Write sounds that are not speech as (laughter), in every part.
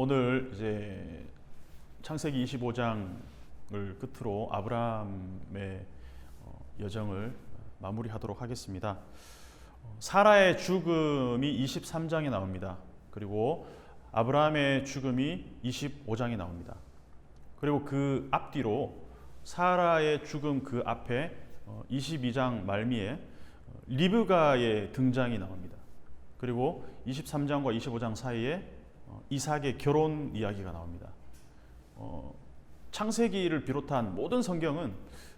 오늘 이제 창세기 25장을 끝으로 아브라함의 어, 여정을 마무리하도록 하겠습니다. 어, 사라의 죽음이 23장에 나옵니다. 그리고 아브라함의 죽음이 25장에 나옵니다. 그리고 그 앞뒤로 사라의 죽음 그 앞에 어, 22장 말미에 어, 리브가의 등장이 나옵니다. 그리고 23장과 25장 사이에 어, 이삭의 결혼 이야기가 나옵니다. 어, 창세기를 비롯한 모든 성경은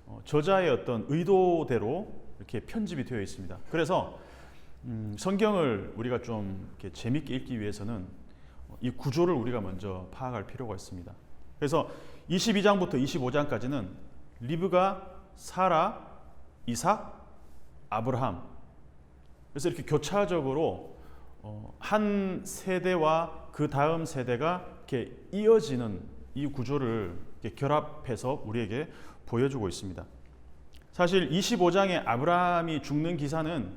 어, 저자의 어떤 의도대로 이렇게 편집이 되어 있습니다. 그래서 음, 성경을 우리가 좀 재밌게 읽기 위해서는 어, 이 구조를 우리가 먼저 파악할 필요가 있습니다. 그래서 22장부터 25장까지는 리브가, 사라, 이삭, 아브라함. 그래서 이렇게 교차적으로 어, 한 세대와 그 다음 세대가 이렇게 이어지는 이 구조를 결합해서 우리에게 보여주고 있습니다. 사실 25장에 아브라함이 죽는 기사는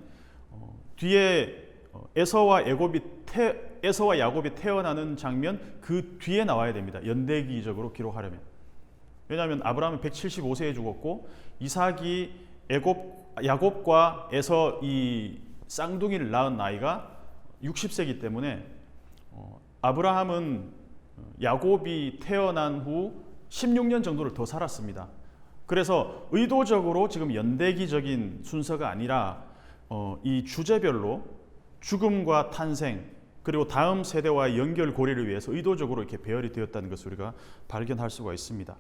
어, 뒤에 어, 에서와 야곱이 태, 에서와 야곱이 태어나는 장면 그 뒤에 나와야 됩니다. 연대기적으로 기록하려면. 왜냐하면 아브라함은 175세에 죽었고 이삭이 야곱, 야곱과 에서 이 쌍둥이를 낳은 나이가 60세기 때문에 어, 아브라함은 야곱이 태어난 후 16년 정도를 더 살았습니다. 그래서 의도적으로 지금 연대기적인 순서가 아니라 어, 이 주제별로 죽음과 탄생 그리고 다음 세대와의 연결 고리를 위해서 의도적으로 이렇게 배열이 되었다는 것을 우리가 발견할 수가 있습니다.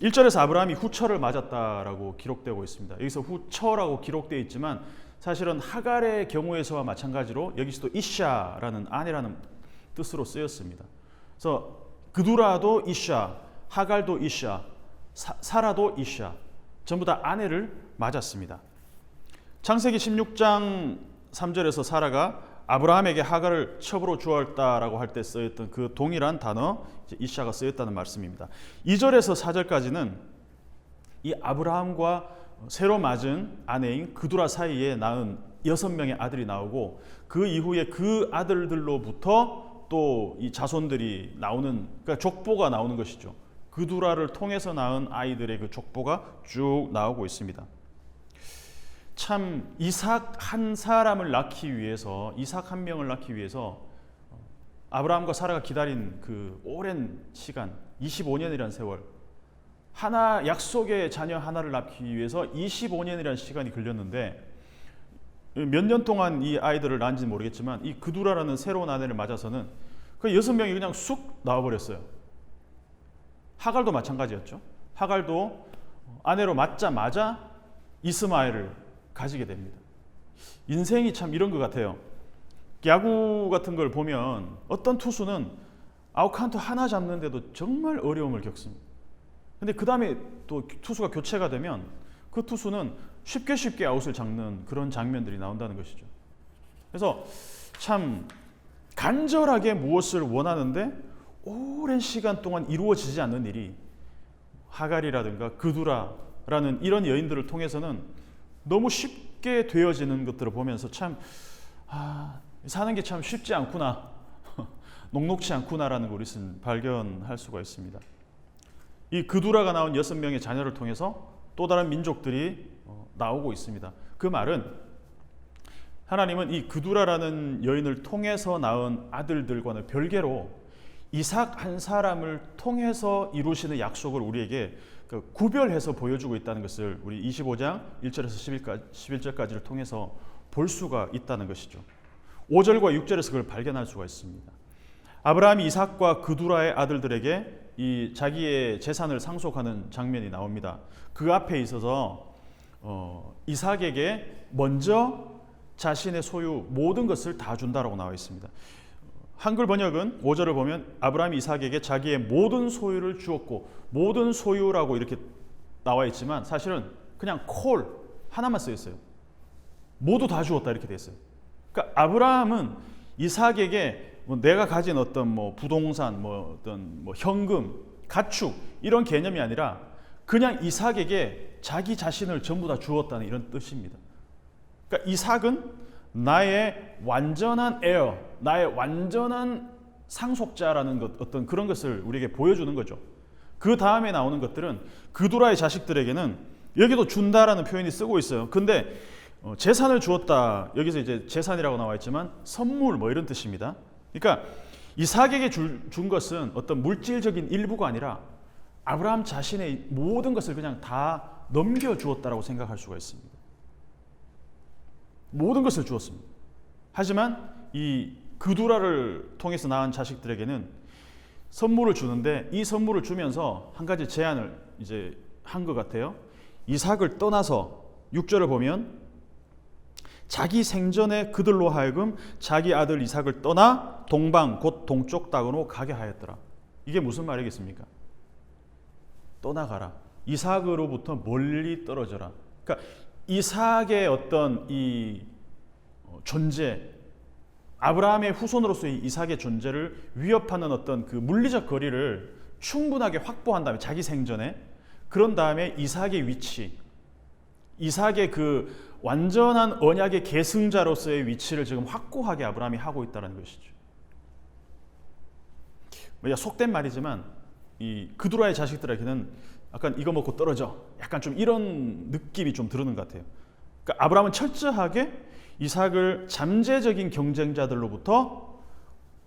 1절에서 아브라함이 후처를 맞았다라고 기록되고 있습니다. 여기서 후처라고 기록되어 있지만 사실은 하갈의 경우에서와 마찬가지로 여기서도 이샤라는 아내라는 뜻으로 쓰였습니다. 그래서 그두라도 이샤, 하갈도 이샤, 사, 사라도 이샤 전부 다 아내를 맞았습니다. 창세기 16장 3절에서 사라가 아브라함에게 하갈을 첩으로 주었다라고 할 때 쓰였던 그 동일한 단어 이샤가 쓰였다는 말씀입니다. 2절에서 4절까지는 이 아브라함과 새로 맞은 아내인 그두라 사이에 낳은 여섯 명의 아들이 나오고 그 이후에 그 아들들로부터 또 이 자손들이 나오는 그러니까 족보가 나오는 것이죠. 그두라를 통해서 낳은 아이들의 그 족보가 쭉 나오고 있습니다. 참 이삭 한 사람을 낳기 위해서 이삭 한 명을 낳기 위해서 아브라함과 사라가 기다린 그 오랜 시간 25년이라는 세월 하나 약속의 자녀 하나를 낳기 위해서 25년이라는 시간이 걸렸는데 몇 년 동안 이 아이들을 낳은지 는 모르겠지만 이 그두라라는 새로운 아내를 맞아서는 그 여섯 명이 그냥 쑥 나와버렸어요. 하갈도 마찬가지였죠. 하갈도 아내로 맞자마자 이스마엘을 가지게 됩니다. 인생이 참 이런 것 같아요. 야구 같은 걸 보면 어떤 투수는 아웃카운트 하나 잡는데도 정말 어려움을 겪습니다. 근데 그 다음에 또 투수가 교체가 되면 그 투수는 쉽게 쉽게 아웃을 잡는 그런 장면들이 나온다는 것이죠. 그래서 참 간절하게 무엇을 원하는데 오랜 시간 동안 이루어지지 않는 일이 하갈이라든가 그두라라는 이런 여인들을 통해서는 너무 쉽게 되어지는 것들을 보면서 참 아, 사는 게 참 쉽지 않구나, (laughs) 녹록치 않구나라는 걸 우리는 발견할 수가 있습니다. 이 그두라가 나온 여섯 명의 자녀를 통해서 또 다른 민족들이 나오고 있습니다. 그 말은 하나님은 이 그두라라는 여인을 통해서 낳은 아들들과는 별개로 이삭 한 사람을 통해서 이루시는 약속을 우리에게 그 구별해서 보여주고 있다는 것을 우리 25장 1절에서 11절까지를 통해서 볼 수가 있다는 것이죠. 5절과 6절에서 그걸 발견할 수가 있습니다. 아브라함이 이삭과 그두라의 아들들에게 이 자기의 재산을 상속하는 장면이 나옵니다. 그 앞에 있어서 어, 이삭에게 먼저 자신의 소유 모든 것을 다 준다라고 나와 있습니다. 한글 번역은 5절을 보면 아브라함이 이삭에게 자기의 모든 소유를 주었고 모든 소유라고 이렇게 나와 있지만 사실은 그냥 콜 하나만 쓰여 있어요. 모두 다 주었다 이렇게 돼 있어요. 그러니까 아브라함은 이삭에게 뭐 내가 가진 어떤 뭐 부동산, 뭐 어떤 뭐 현금, 가축 이런 개념이 아니라 그냥 이삭에게 자기 자신을 전부 다 주었다는 이런 뜻입니다. 그러니까 이삭은 나의 완전한 에어, 나의 완전한 상속자라는 것, 어떤 그런 것을 우리에게 보여주는 거죠. 그 다음에 나오는 것들은 그두라의 자식들에게는 여기도 준다라는 표현이 쓰고 있어요. 근데 어, 재산을 주었다. 여기서 이제 재산이라고 나와 있지만 선물 뭐 이런 뜻입니다. 그러니까 이삭에게 줄, 준 것은 어떤 물질적인 일부가 아니라 아브라함 자신의 모든 것을 그냥 다 넘겨 주었다라고 생각할 수가 있습니다. 모든 것을 주었습니다. 하지만 이 그두라를 통해서 낳은 자식들에게는 선물을 주는데 이 선물을 주면서 한 가지 제안을 이제 한 것 같아요. 이삭을 떠나서 6절을 보면 자기 생전에 그들로 하여금 자기 아들 이삭을 떠나 동방 곧 동쪽 땅으로 가게 하였더라. 이게 무슨 말이겠습니까? 떠나가라. 이삭으로부터 멀리 떨어져라. 그러니까 이삭의 어떤 이 어, 존재, 아브라함의 후손으로서의 이삭의 존재를 위협하는 어떤 그 물리적 거리를 충분하게 확보한 다음에 자기 생전에 그런 다음에 이삭의 위치, 이삭의 그 완전한 언약의 계승자로서의 위치를 지금 확고하게 아브라함이 하고 있다는 것이죠. 속된 말이지만 이 그두라의 자식들에게는 약간 이거 먹고 떨어져. 약간 좀 이런 느낌이 좀 드는 것 같아요. 그러니까 아브라함은 철저하게 이삭을 잠재적인 경쟁자들로부터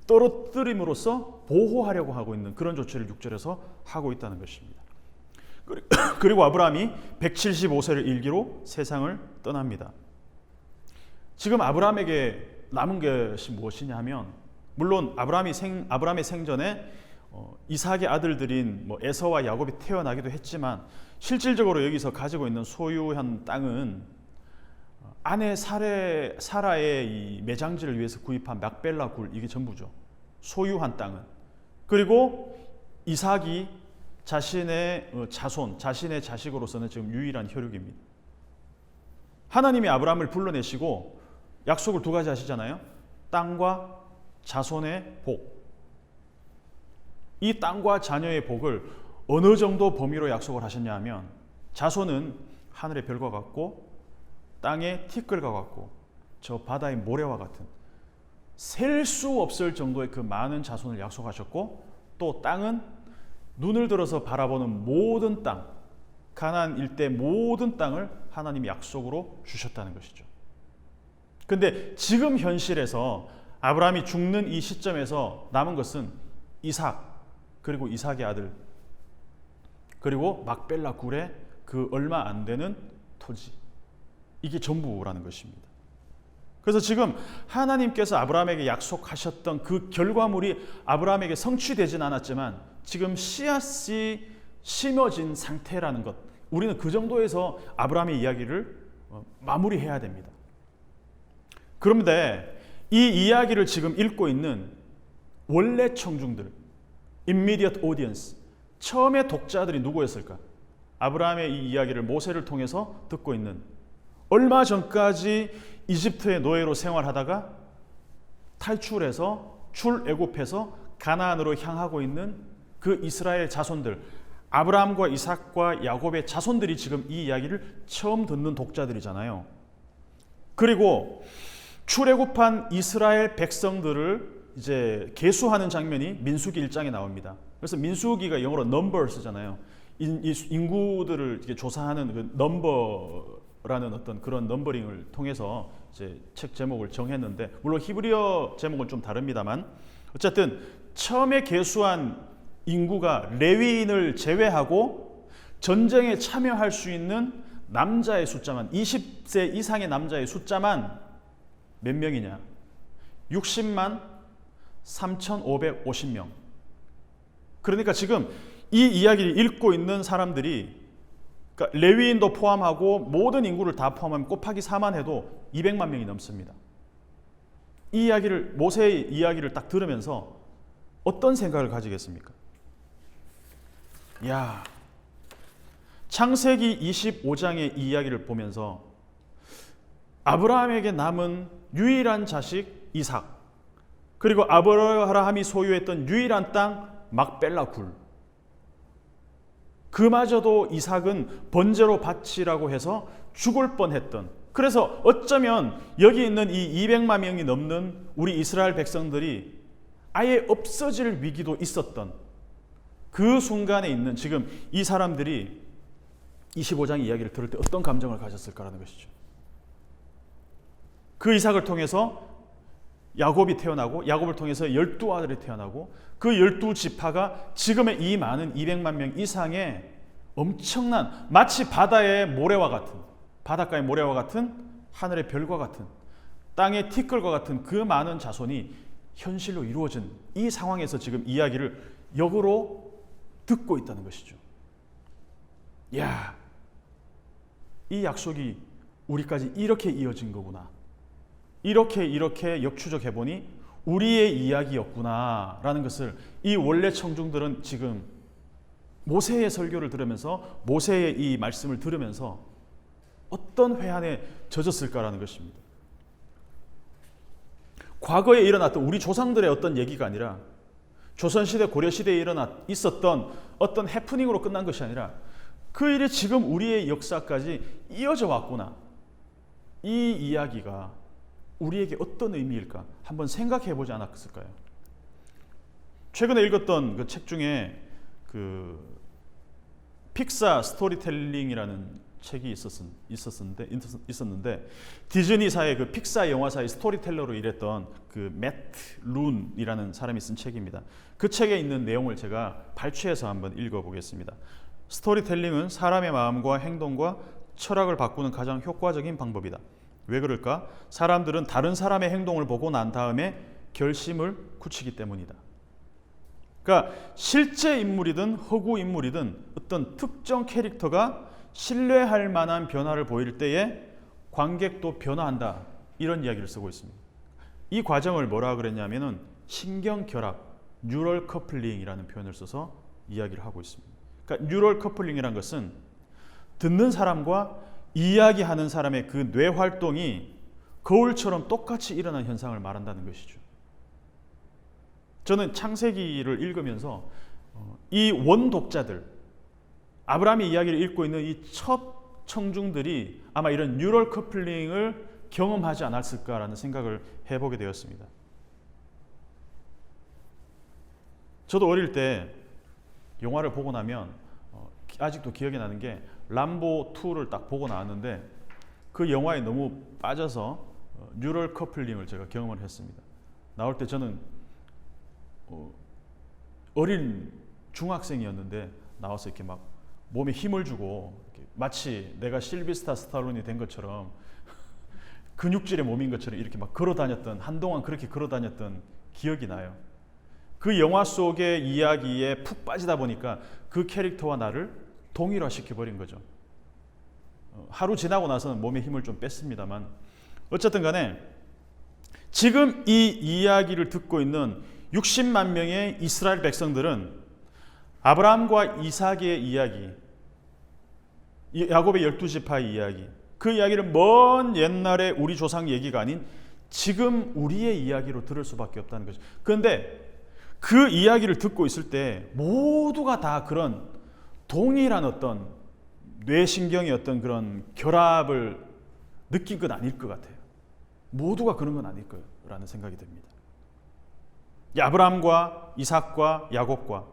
떨어뜨림으로써 보호하려고 하고 있는 그런 조치를 6절에서 하고 있다는 것입니다. (coughs) 그리고 아브라함이 175세를 일기로 세상을 떠납니다. 지금 아브라함에게 남은 것이 무엇이냐 하면 물론 아브라함이 생 아브라함의 생전에 어, 이삭의 아들들인 뭐 에서와 야곱이 태어나기도 했지만 실질적으로 여기서 가지고 있는 소유한 땅은 아내 사레, 사라의 이 매장지를 위해서 구입한 막벨라 굴 이게 전부죠. 소유한 땅은 그리고 이삭이 자신의 어, 자손, 자신의 자식으로서는 지금 유일한 혈육입니다. 하나님이 아브라함을 불러내시고 약속을 두 가지 하시잖아요. 땅과 자손의 복. 이 땅과 자녀의 복을 어느 정도 범위로 약속을 하셨냐 하면 자손은 하늘의 별과 같고 땅의 티끌과 같고 저 바다의 모래와 같은 셀 수 없을 정도의 그 많은 자손을 약속하셨고 또 땅은 눈을 들어서 바라보는 모든 땅 가나안 일대 모든 땅을 하나님이 약속으로 주셨다는 것이죠. 근데 지금 현실에서 아브라함이 죽는 이 시점에서 남은 것은 이삭 그리고 이삭의 아들 그리고 막벨라 굴의 그 얼마 안 되는 토지 이게 전부라는 것입니다. 그래서 지금 하나님께서 아브라함에게 약속하셨던 그 결과물이 아브라함에게 성취되진 않았지만 지금 씨앗이 심어진 상태라는 것. 우리는 그 정도에서 아브라함의 이야기를 어, 마무리해야 됩니다. 그런데 이 이야기를 지금 읽고 있는 원래 청중들, immediate audience, 처음에 독자들이 누구였을까? 아브라함의 이 이야기를 모세를 통해서 듣고 있는 얼마 전까지 이집트의 노예로 생활하다가 탈출해서 출애굽해서 가나안으로 향하고 있는 그 이스라엘 자손들 아브라함과 이삭과 야곱의 자손들이 지금 이 이야기를 처음 듣는 독자들이잖아요. 그리고 출애굽한 이스라엘 백성들을 이제 계수하는 장면이 민수기 1장에 나옵니다. 그래서 민수기가 영어로 numbers잖아요. 인 구들을 조사하는 그 넘버 라는 어떤 그런 넘버링을 통해서 이제 책 제목을 정했는데 물론 히브리어 제목은 좀 다릅니다만 어쨌든 처음에 계수한 인구가 레위인을 제외하고 전쟁에 참여할 수 있는 남자의 숫자만 20세 이상의 남자의 숫자만 몇 명이냐? 60만 3,550명. 그러니까 지금 이 이야기를 읽고 있는 사람들이 그러니까 레위인도 포함하고 모든 인구를 다 포함하면 곱하기 4만 해도 200만 명이 넘습니다. 이 이야기를 모세의 이야기를 딱 들으면서 어떤 생각을 가지겠습니까? 야, 창세기 25장의 이 이야기를 보면서 아브라함에게 남은 유일한 자식 이삭 그리고 아브라함이 소유했던 유일한 땅 막벨라 굴 그마저도 이삭은 번제로 바치라고 해서 죽을 뻔했던 그래서 어쩌면 여기 있는 이 200만 명이 넘는 우리 이스라엘 백성들이 아예 없어질 위기도 있었던 그 순간에 있는 지금 이 사람들이 25장 이야기를 들을 때 어떤 감정을 가졌을까라는 것이죠. 그 이삭을 통해서 야곱이 태어나고 야곱을 통해서 열두 아들이 태어나고 그 열두 지파가 지금의 이 많은 200만 명 이상의 엄청난 마치 바다의 모래와 같은 바닷가의 모래와 같은 하늘의 별과 같은 땅의 티끌과 같은 그 많은 자손이 현실로 이루어진 이 상황에서 지금 이야기를 역으로 듣고 있다는 것이죠. 야, 이 약속이 우리까지 이렇게 이어진 거구나. 이렇게 이렇게 역추적해 보니 우리의 이야기였구나라는 것을 이 원래 청중들은 지금 모세의 설교를 들으면서 모세의 이 말씀을 들으면서 어떤 회한에 젖었을까라는 것입니다. 과거에 일어났던 우리 조상들의 어떤 얘기가 아니라 조선시대 고려시대에 일어났 있었던 어떤 해프닝으로 끝난 것이 아니라 그 일이 지금 우리의 역사까지 이어져 왔구나. 이 이야기가 우리에게 어떤 의미일까 한번 생각해 보지 않았을까요? 최근에 읽었던 그 책 중에 그 픽사 스토리텔링이라는 책이 있었, 있었는데, 있었는데 디즈니사의 그 픽사 영화사의 스토리텔러로 일했던 그 매트 룬이라는 사람이 쓴 책입니다. 그 책에 있는 내용을 제가 발췌해서 한번 읽어보겠습니다. 스토리텔링은 사람의 마음과 행동과 철학을 바꾸는 가장 효과적인 방법이다. 왜 그럴까? 사람들은 다른 사람의 행동을 보고 난 다음에 결심을 굳히기 때문이다. 그러니까 실제 인물이든 허구 인물이든 어떤 특정 캐릭터가 신뢰할 만한 변화를 보일 때에 관객도 변화한다. 이런 이야기를 쓰고 있습니다. 이 과정을 뭐라 그랬냐면은 신경 결합, 뉴럴 커플링이라는 표현을 써서 이야기를 하고 있습니다. 그러니까 뉴럴 커플링이란 것은 듣는 사람과 이야기하는 사람의 그 뇌 활동이 거울처럼 똑같이 일어난 현상을 말한다는 것이죠. 저는 창세기를 읽으면서 어, 이 원독자들 아브라함의 이야기를 읽고 있는 이 첫 청중들이 아마 이런 뉴럴 커플링을 경험하지 않았을까라는 생각을 해보게 되었습니다. 저도 어릴 때 영화를 보고 나면 어, 아직도 기억이 나는 게 람보 2를 딱 보고 나왔는데 그 영화에 너무 빠져서 어, 뉴럴 커플링을 제가 경험을 했습니다. 나올 때 저는 어, 어린 중학생이었는데 나와서 이렇게 막 몸에 힘을 주고 마치 내가 실비스타 스탈론이 된 것처럼 (laughs) 근육질의 몸인 것처럼 이렇게 막 걸어 다녔던 한동안 그렇게 걸어 다녔던 기억이 나요. 그 영화 속의 이야기에 푹 빠지다 보니까 그 캐릭터와 나를 동일화시켜 버린 거죠. 어, 하루 지나고 나서는 몸에 힘을 좀 뺐습니다만 어쨌든 간에 지금 이 이야기를 듣고 있는 60만 명의 이스라엘 백성들은 아브라함과 이삭의 이야기, 야곱의 열두 지파의 이야기, 그 이야기를 먼 옛날에 우리 조상 얘기가 아닌 지금 우리의 이야기로 들을 수밖에 없다는 거죠. 그런데 그 이야기를 듣고 있을 때 모두가 다 그런 동일한 어떤 뇌신경의 어떤 그런 결합을 느낀 건 아닐 것 같아요. 모두가 그런 건 아닐 거라는 생각이 듭니다. 아브라함과 이삭과 야곱과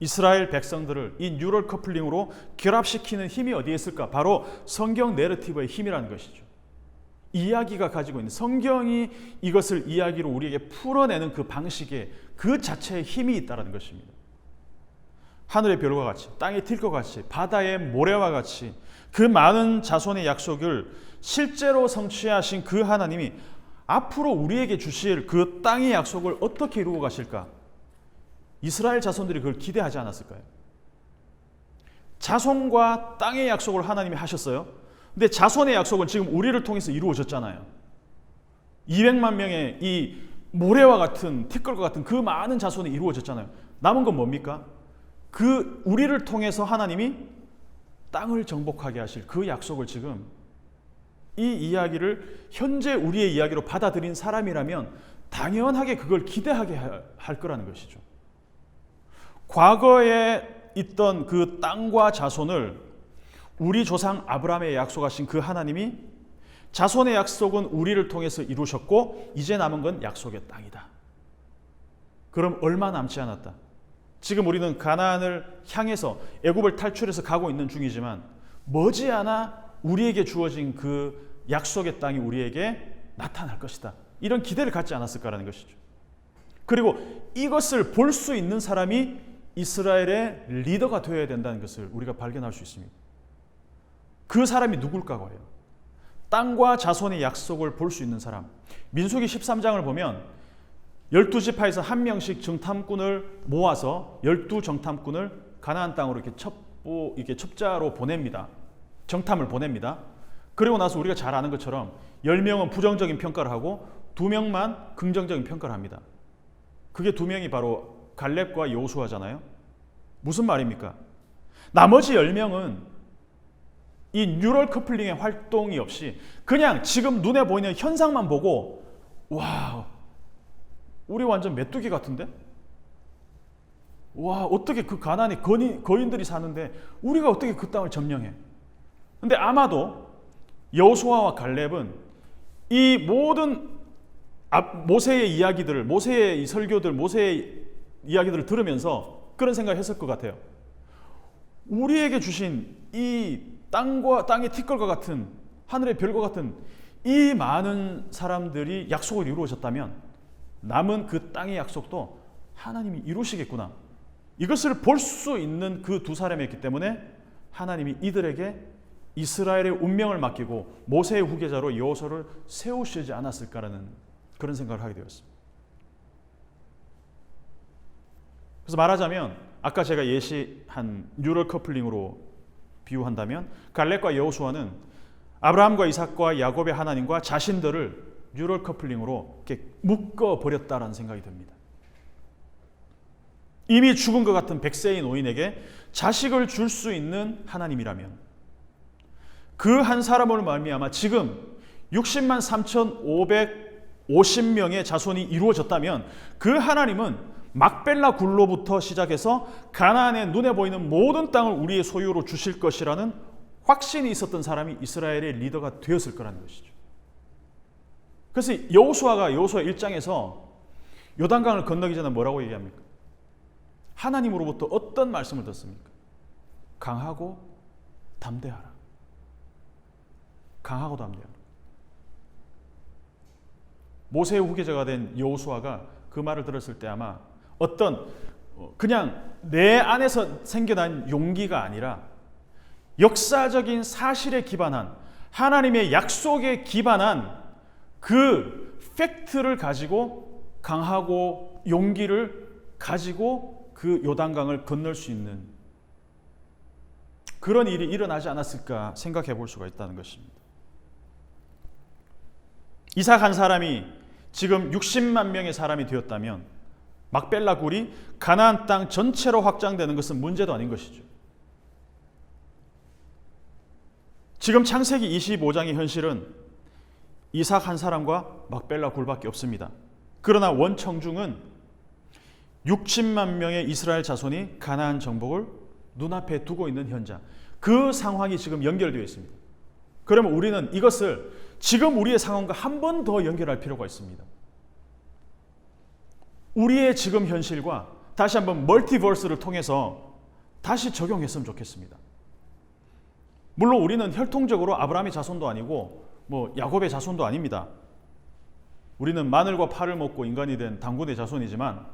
이스라엘 백성들을 이 뉴럴 커플링으로 결합시키는 힘이 어디에 있을까? 바로 성경 내러티브의 힘이라는 것이죠. 이야기가 가지고 있는 성경이 이것을 이야기로 우리에게 풀어내는 그 방식에 그 자체의 힘이 있다는 것입니다. 하늘의 별과 같이, 땅의 틸과 같이, 바다의 모래와 같이 그 많은 자손의 약속을 실제로 성취하신 그 하나님이 앞으로 우리에게 주실 그 땅의 약속을 어떻게 이루고 가실까? 이스라엘 자손들이 그걸 기대하지 않았을까요? 자손과 땅의 약속을 하나님이 하셨어요. 근데 자손의 약속은 지금 우리를 통해서 이루어졌잖아요. 200만 명의 이 모래와 같은 티끌과 같은 그 많은 자손이 이루어졌잖아요. 남은 건 뭡니까? 그 우리를 통해서 하나님이 땅을 정복하게 하실 그 약속을 지금 이 이야기를 현재 우리의 이야기로 받아들인 사람이라면 당연하게 그걸 기대하게 할 거라는 것이죠. 과거에 있던 그 땅과 자손을 우리 조상 아브라함에 약속하신 그 하나님이 자손의 약속은 우리를 통해서 이루셨고 이제 남은 건 약속의 땅이다. 그럼 얼마 남지 않았다. 지금 우리는 가나안을 향해서 애굽을 탈출해서 가고 있는 중이지만 머지않아 우리에게 주어진 그 약속의 땅이 우리에게 나타날 것이다. 이런 기대를 갖지 않았을까라는 것이죠. 그리고 이것을 볼 수 있는 사람이 이스라엘의 리더가 되어야 된다는 것을 우리가 발견할 수 있습니다. 그 사람이 누굴까고 해요. 땅과 자손의 약속을 볼 수 있는 사람. 민수기 13장을 보면 12지파에서 한 명씩 정탐꾼을 모아서 12 정탐꾼을 가나안 땅으로 이렇게 첩보 이렇게 첩자로 보냅니다. 정탐을 보냅니다. 그리고 나서 우리가 잘 아는 것처럼 10명은 부정적인 평가를 하고 2명만 긍정적인 평가를 합니다. 그게 두 명이 바로 갈렙과 여호수아잖아요. 무슨 말입니까? 나머지 10명은 이 뉴럴 커플링의 활동이 없이 그냥 지금 눈에 보이는 현상만 보고 와우 리 완전 메뚜기 같은데? 와 어떻게 그 가난이 거인, 거인들이 사는데 우리가 어떻게 그 땅을 점령해? 근데 아마도 여호수아와 갈렙은 이 모든 모세의 이야기들을 모세의 설교들 모세의 이야기들을 들으면서 그런 생각을 했을 것 같아요. 우리에게 주신 이 땅과 땅의 티끌과 같은 하늘의 별과 같은 이 많은 사람들이 약속을 이루어졌다면 남은 그 땅의 약속도 하나님이 이루시겠구나. 이것을 볼 수 있는 그 두 사람이었기 때문에 하나님이 이들에게 이스라엘의 운명을 맡기고 모세의 후계자로 여호수아를 세우시지 않았을까라는 그런 생각을 하게 되었습니다. 그래서 말하자면 아까 제가 예시한 뉴럴 커플링으로 비유한다면 갈렙과 여호수아는 아브라함과 이삭과 야곱의 하나님과 자신들을 뉴럴 커플링으로 이렇게 묶어 버렸다라는 생각이 듭니다. 이미 죽은 것 같은 백세의 노인에게 자식을 줄 수 있는 하나님이라면 그 한 사람을 말미암아 지금 60만 3,550명의 자손이 이루어졌다면 그 하나님은 막벨라 굴로부터 시작해서 가나안의 눈에 보이는 모든 땅을 우리의 소유로 주실 것이라는 확신이 있었던 사람이 이스라엘의 리더가 되었을 거라는 것이죠. 그래서 여호수아가 여호수아 1장에서 요단강을 건너기 전에 뭐라고 얘기합니까? 하나님으로부터 어떤 말씀을 듣습니까? 강하고 담대하라. 강하고 담대하라. 모세의 후계자가 된 여호수아가 그 말을 들었을 때 아마 어떤 그냥 내 안에서 생겨난 용기가 아니라 역사적인 사실에 기반한 하나님의 약속에 기반한 그 팩트를 가지고 강하고 용기를 가지고 그 요단강을 건널 수 있는 그런 일이 일어나지 않았을까 생각해 볼 수가 있다는 것입니다. 이삭 한 사람이 지금 60만 명의 사람이 되었다면 막벨라 굴이 가나안 땅 전체로 확장되는 것은 문제도 아닌 것이죠. 지금 창세기 25장의 현실은 이삭 한 사람과 막벨라 굴밖에 없습니다. 그러나 원청중은 60만 명의 이스라엘 자손이 가나안 정복을 눈앞에 두고 있는 현장. 그 상황이 지금 연결되어 있습니다. 그러면 우리는 이것을 지금 우리의 상황과 한 번 더 연결할 필요가 있습니다. 우리의 지금 현실과 다시 한번 멀티버스를 통해서 다시 적용했으면 좋겠습니다. 물론 우리는 혈통적으로 아브라함의 자손도 아니고 뭐 야곱의 자손도 아닙니다. 우리는 마늘과 파를 먹고 인간이 된 당군의 자손이지만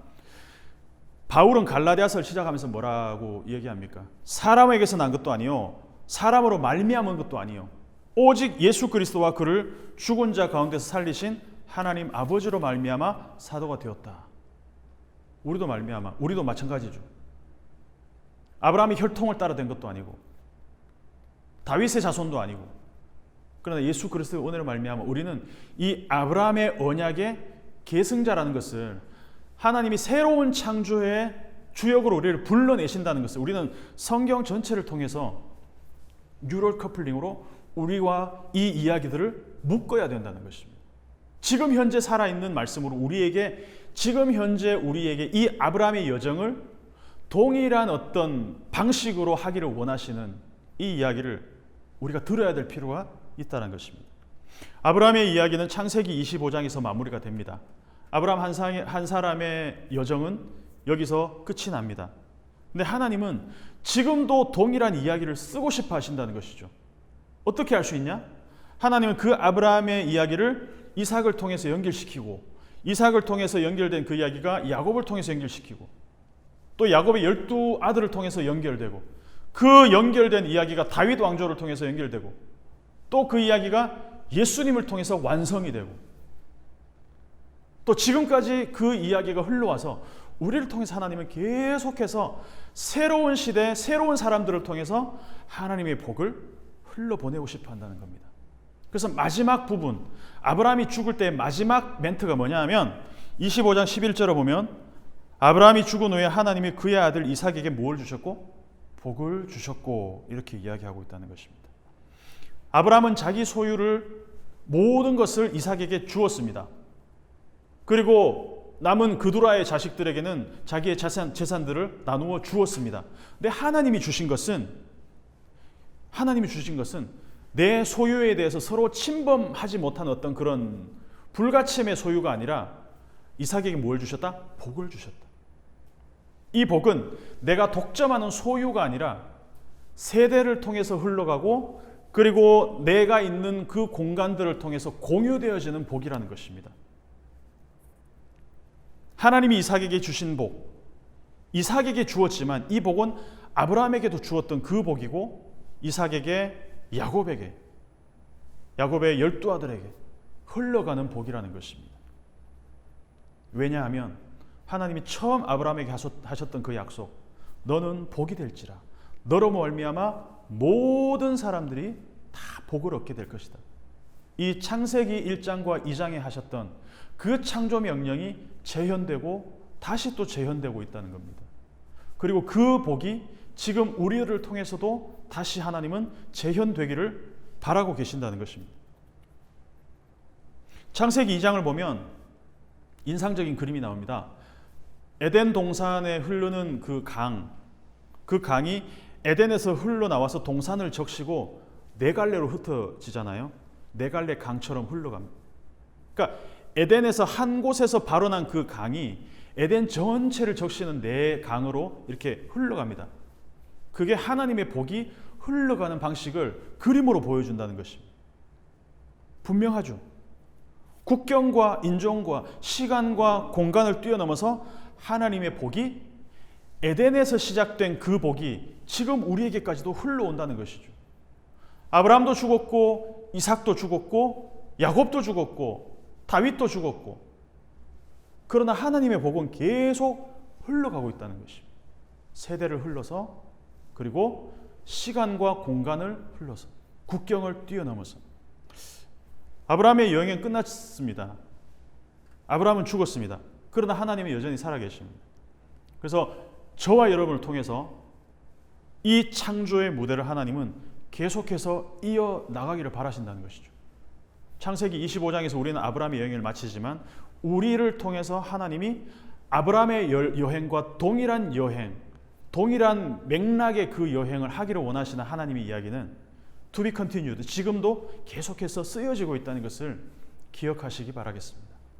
바울은 갈라디아서를 시작하면서 뭐라고 얘기합니까? 사람에게서 난 것도 아니요 사람으로 말미암은 것도 아니요 오직 예수 그리스도와 그를 죽은 자 가운데서 살리신 하나님 아버지로 말미암아 사도가 되었다. 우리도 말미암아 우리도 마찬가지죠. 아브라함이 혈통을 따라 된 것도 아니고 다윗의 자손도 아니고 그러나 예수 그리스도의 은혜로 말미암아 우리는 이 아브라함의 언약의 계승자라는 것을 하나님이 새로운 창조의 주역으로 우리를 불러내신다는 것을 우리는 성경 전체를 통해서 뉴럴 커플링으로 우리와 이 이야기들을 묶어야 된다는 것입니다. 지금 현재 살아있는 말씀으로 우리에게 지금 현재 우리에게 이 아브라함의 여정을 동일한 어떤 방식으로 하기를 원하시는 이 이야기를 우리가 들어야 될 필요가 있다는 것입니다. 아브라함의 이야기는 창세기 25장에서 마무리가 됩니다. 아브라함 한, 사람의 여정은 여기서 끝이 납니다. 근데 하나님은 지금도 동일한 이야기를 쓰고 싶어 하신다는 것이죠. 어떻게 할 수 있냐? 하나님은 그 아브라함의 이야기를 이삭을 통해서 연결시키고 이삭을 통해서 연결된 그 이야기가 야곱을 통해서 연결시키고 또 야곱의 열두 아들을 통해서 연결되고 그 연결된 이야기가 다윗 왕조를 통해서 연결되고 또 그 이야기가 예수님을 통해서 완성이 되고 또 지금까지 그 이야기가 흘러와서 우리를 통해서 하나님은 계속해서 새로운 시대, 새로운 사람들을 통해서 하나님의 복을 흘러보내고 싶어 한다는 겁니다. 그래서 마지막 부분, 아브라함이 죽을 때 마지막 멘트가 뭐냐 하면 25장 11절을 보면 아브라함이 죽은 후에 하나님이 그의 아들 이삭에게 뭘 주셨고? 복을 주셨고 이렇게 이야기하고 있다는 것입니다. 아브라함은 자기 소유를 모든 것을 이삭에게 주었습니다. 그리고 남은 그두라의 자식들에게는 자기의 재산, 재산들을 나누어 주었습니다. 근데 하나님이 주신 것은 하나님이 주신 것은 내 소유에 대해서 서로 침범하지 못한 어떤 그런 불가침의 소유가 아니라 이삭에게 뭘 주셨다? 복을 주셨다. 이 복은 내가 독점하는 소유가 아니라 세대를 통해서 흘러가고 그리고 내가 있는 그 공간들을 통해서 공유되어지는 복이라는 것입니다. 하나님이 이삭에게 주신 복, 이삭에게 주었지만 이 복은 아브라함에게도 주었던 그 복이고 이삭에게 야곱에게 야곱의 열두 아들에게 흘러가는 복이라는 것입니다. 왜냐하면 하나님이 처음 아브라함에게 하셨던 그 약속, 너는 복이 될지라, 너로 말미암아 모든 사람들이 다 복을 얻게 될 것이다. 이 창세기 1장과 2장에 하셨던 그 창조 명령이 재현되고 다시 또 재현되고 있다는 겁니다. 그리고 그 복이 지금 우리를 통해서도 다시 하나님은 재현되기를 바라고 계신다는 것입니다. 창세기 2장을 보면 인상적인 그림이 나옵니다. 에덴 동산에 흐르는 그 강, 그 강이 에덴에서 흘러나와서 동산을 적시고 네 갈래로 흩어지잖아요. 네 갈래 강처럼 흘러갑니다. 그러니까 에덴에서 한 곳에서 발원한 그 강이 에덴 전체를 적시는 네 강으로 이렇게 흘러갑니다. 그게 하나님의 복이 흘러가는 방식을 그림으로 보여준다는 것입니다. 분명하죠. 국경과 인종과 시간과 공간을 뛰어넘어서 하나님의 복이 에덴에서 시작된 그 복이 지금 우리에게까지도 흘러온다는 것이죠. 아브라함도 죽었고 이삭도 죽었고 야곱도 죽었고 다윗도 죽었고 그러나 하나님의 복은 계속 흘러가고 있다는 것입니다. 세대를 흘러서 그리고 시간과 공간을 흘러서 국경을 뛰어넘어서 아브라함의 여행은 끝났습니다. 아브라함은 죽었습니다. 그러나 하나님은 여전히 살아계십니다. 그래서 저와 여러분을 통해서 이 창조의 무대를 하나님은 계속해서 이어 나가기를 바라신다는 것이죠. 창세기 25장에서 우리는 아브라함의 여행을 마치지만 우리를 통해서 하나님이 아브라함의 여행과 동일한 여행, 동일한 맥락의 그 여행을 하기를 원하시는 하나님의 이야기는 to be continued. 지금도 계속해서 쓰여지고 있다는 것을 기억하시기 바라겠습니다.